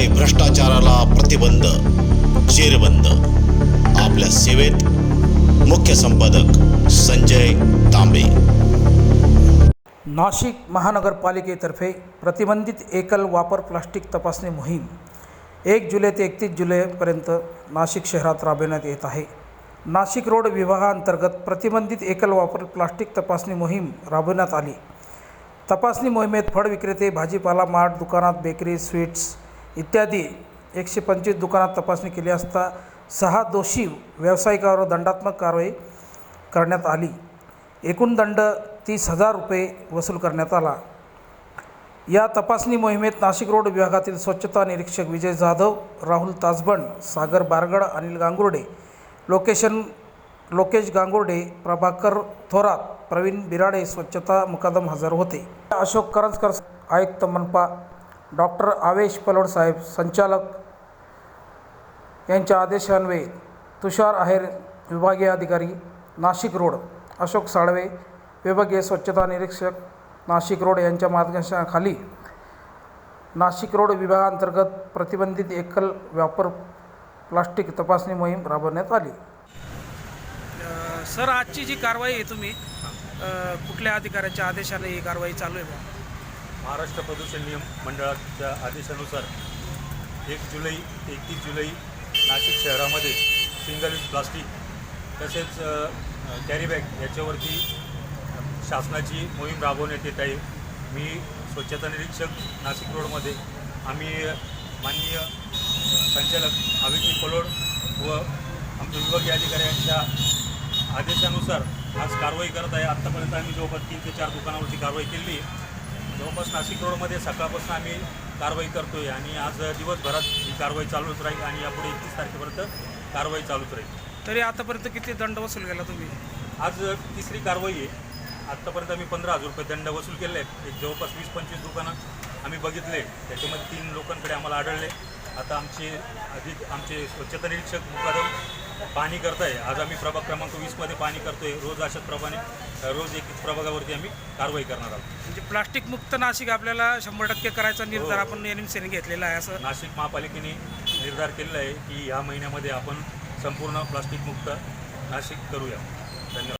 आहे भ्रष्टाचाराला प्रतिबंध जेरबंद. आपल्या सेवेत मुख्य संपादक संजय तांबे. नाशिक महानगरपालिकेतर्फे प्रतिबंधित एकल वापर प्लास्टिक तपासणी मोहीम एक जुलै ते एकतीस जुलैपर्यंत नाशिक शहरात राबविण्यात येत आहे. नाशिक रोड विभागाअंतर्गत प्रतिबंधित एकल वापर प्लास्टिक तपासणी मोहीम राबविण्यात आली. तपासणी मोहिमेत फळ विक्रेते भाजीपाला मार्ट दुकानात बेकरी स्वीट्स इत्यादी एकशे पंचवीस दुकानात तपासणी केली असता सहा दोषी व्यावसायिकावर दंडात्मक कारवाई करण्यात आली. एकूण दंड तीस हजार रुपये वसूल करण्यात आला. या तपासणी मोहिमेत नाशिक रोड विभागातील स्वच्छता निरीक्षक विजय जाधव राहुल ताजबंड सागर बारगड अनिल गांगुर्डे लोकेशन लोकेश गांगुर्डे प्रभाकर थोरात प्रवीण बिराडे स्वच्छता मुकादम हजर होते. अशोक करंजकर आयुक्त मनपा डॉक्टर आवेश पलोड साहेब संचालक यांच्या आदेशान्वये तुषार आहेर विभागीय अधिकारी नाशिक रोड अशोक साळवे विभागीय स्वच्छता निरीक्षक नाशिक रोड यांच्या मार्गदर्शनाखाली नाशिक रोड विभागांतर्गत प्रतिबंधित एकल व्यापार प्लास्टिक तपासणी मोहीम राबवण्यात आली. सर आजची जी कारवाई आहे तुम्ही कुठल्या अधिकाऱ्याच्या आदेशाने ही कारवाई चालू आहे महाराष्ट्र प्रदूषण नियम मंडळाच्या आदेशानुसार एक जुलै ते एकतीस जुलै नाशिक शहरामध्ये सिंगल यूज प्लास्टिक तसेच कॅरीबॅग याच्यावरती शासनाची मोहीम राबवण्यात येत आहे. मी स्वच्छता निरीक्षक नाशिक रोडमध्ये आम्ही माननीय संचालक अभिजी पलोड व आमचे विभागीय अधिकारी यांच्या आदेशानुसार आज कारवाई करत आहे. आत्तापर्यंत आम्ही जवळपास तीन ते चार दुकानावरती कारवाई केली आहे जवळपास नाशिक रोडमध्ये सकाळपासून आम्ही कारवाई करतोय आणि आज दिवसभरात ही कारवाई चालूच राहील आणि यापुढे एकतीस तारखेपर्यंत कारवाई चालूच राहील. तरी आतापर्यंत किती दंड वसूल केला तुम्ही? आज तिसरी कारवाई आहे. आत्तापर्यंत आम्ही पंधरा हजार रुपये दंड वसूल केले आहेत. एक जवळपास वीस पंचवीस दुकानं आम्ही बघितले. त्याच्यामध्ये तीन लोकांकडे आम्हाला आढळले. आता आमचे अधिक आमचे स्वच्छता निरीक्षक मुकादम पाणी करताय. आज आम्ही प्रभाग क्रमांक वीसमध्ये पाणी करतोय. रोज अशाच प्रमाणे रोज एक प्रभागावरती आम्ही कारवाई करणार आहोत. म्हणजे प्लास्टिक मुक्त नाशिक आपल्याला शंभर टक्के करायचा निर्धार आपण एन एम सीने घेतलेला आहे असं. नाशिक महापालिकेने निर्धार केलेला आहे की ह्या महिन्यामध्ये आपण संपूर्ण प्लास्टिक मुक्त नाशिक करूया. धन्यवाद.